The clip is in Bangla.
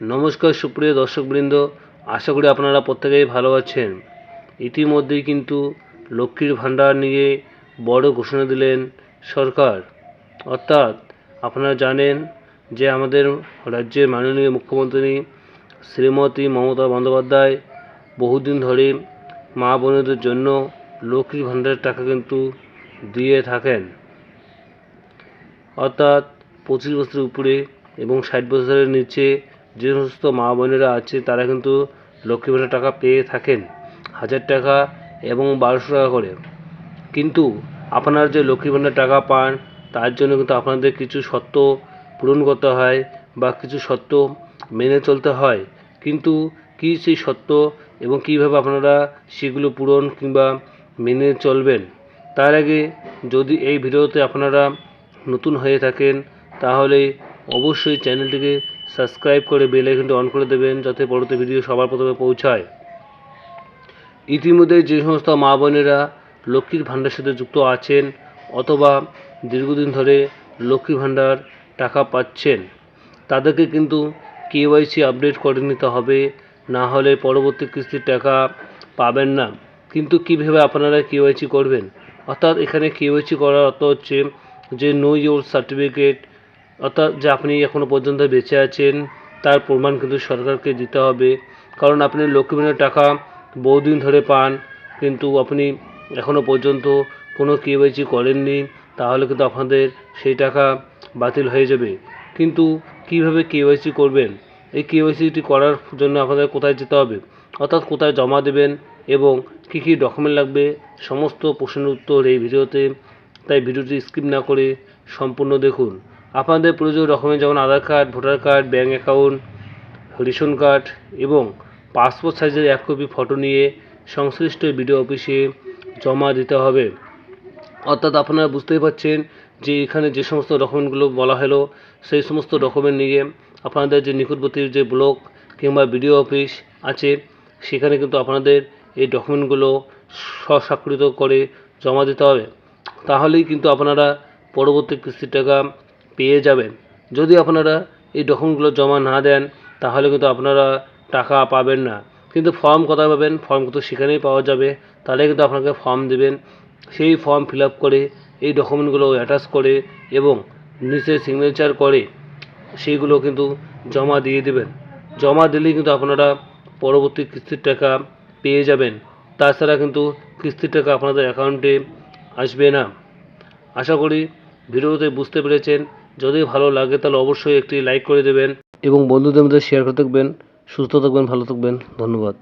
নমস্কার সুপ্রিয় দর্শকবৃন্দ, আশা করি আপনারা প্রত্যেকেই ভালো আছেন। ইতিমধ্যেই কিন্তু লক্ষ্মীর ভাণ্ডার নিয়ে বড় ঘোষণা দিলেন সরকার। অর্থাৎ আপনারা জানেন যে আমাদের রাজ্যের মাননীয় মুখ্যমন্ত্রী শ্রীমতী মমতা বন্দ্যোপাধ্যায় বহুদিন ধরে মা বোনেদের জন্য লক্ষ্মীর ভাণ্ডারের টাকা কিন্তু দিয়ে থাকেন। অর্থাৎ পঁচিশ বছরের উপরে এবং ষাট বছরের নিচে যে সমস্ত মা বোনেরা আছে, তারা কিন্তু লক্ষ্মী ভাণ্ডার টাকা পেয়ে থাকেন, হাজার টাকা এবং বারোশো টাকা করে। কিন্তু আপনারা যে লক্ষ্মী ভাণ্ডার টাকা পান, তার জন্য কিন্তু আপনাদের কিছু শর্ত পূরণ করতে হয় বা কিছু শর্ত মেনে চলতে হয়। কিন্তু কী সেই শর্ত এবং কীভাবে আপনারা সেগুলো পূরণ কিংবা মেনে চলবেন? তার আগে যদি এই ভিডিওতে আপনারা নতুন হয়ে থাকেন, তাহলে অবশ্যই চ্যানেলটিকে সাবস্ক্রাইব করে বেল আইকনটি অন করে দেবেন যাতে পরবর্তী ভিডিও সবার প্রথমে পৌঁছায়। ইতিমধ্যে যে সমস্ত মা বোনেরা লক্ষ্মীর ভাণ্ডার সাথে যুক্ত আছেন অথবা দীর্ঘদিন ধরে লক্ষ্মী ভাণ্ডার টাকা পাচ্ছেন, তাদেরকে কিন্তু কেওয়াইসি আপডেট করে নিতে হবে। না হলে পরবর্তী কিস্তির টাকা পাবেন না। কিন্তু কীভাবে আপনারা কেওয়াইসি করবেন? অর্থাৎ এখানে কেওয়াইসি করার অর্থ হচ্ছে যে নো ইউর সার্টিফিকেট অর্থাৎ যে আপনি এখনও পর্যন্ত বেঁচে আছেন, তার প্রমাণ কিন্তু সরকারকে দিতে হবে। কারণ আপনি লক্ষ্মী ভাণ্ডার টাকা বহুদিন ধরে পান, কিন্তু আপনি এখনও পর্যন্ত কোনো কেওয়াইসি করেননি, তাহলে কিন্তু আপনাদের সেই টাকা বাতিল হয়ে যাবে। কিন্তু কীভাবে কেওয়াইসি করবেন? এই কেওয়াইসিটি করার জন্য আপনাদের কোথায় যেতে হবে? অর্থাৎ কোথায় জমা দেবেন এবং কী কী ডকুমেন্ট লাগবে? সমস্ত প্রশ্নের উত্তর এই ভিডিওতে। তাই ভিডিওটি স্কিপ না করে সম্পূর্ণ দেখুন। আপনাদের প্রয়োজনীয় ডকুমেন্ট যেমন Aadhaar card, voter card, bank account, ration card এবং পাসপোর্ট সাইজের এক কপি ফটো নিয়ে সংশ্লিষ্ট বিডিও অফিসে জমা দিতে হবে। অর্থাৎ আপনারা বুঝতেই পারছেন যে এখানে যে সমস্ত ডকুমেন্টগুলো বলা হলো, সেই সমস্ত ডকুমেন্ট নিয়ে আপনাদের যে নিকটবর্তী যে ব্লক কিংবা বিডিও অফিস আছে, সেখানে কিন্তু আপনাদের এই ডকুমেন্টগুলো স্বস্বাক্ষরিত করে জমা দিতে হবে। তাহলেই কিন্তু আপনারা পরবর্তী কিস্তির টাকা পেয়ে যাবেন। যদি আপনারা এই ডকুমেন্টগুলো জমা না দেন, তাহলে কিন্তু আপনারা টাকা পাবেন না। কিন্তু ফর্ম কোথায় পাবেন? ফর্ম কিন্তু সেখানেই পাওয়া যাবে। তাহলে কিন্তু আপনাকে ফর্ম দেবেন। সেই ফর্ম ফিল করে, এই ডকুমেন্টগুলো অ্যাটাচ করে এবং নিচে সিগনেচার করে সেইগুলো কিন্তু জমা দিয়ে দেবেন। জমা দিলেই কিন্তু আপনারা পরবর্তী কিস্তির টাকা পেয়ে যাবেন। তাছাড়া কিন্তু কিস্তির টাকা আপনাদের অ্যাকাউন্টে আসবে না। আশা করি ভিডিওতে বুঝতে পেরেছেন। যদি ভালো লাগে তাহলে অবশ্যই একটি লাইক করে দেবেন এবং বন্ধুদের মধ্যে শেয়ার করে থাকবেন। সুস্থ থাকবেন, ভালো থাকবেন। ধন্যবাদ।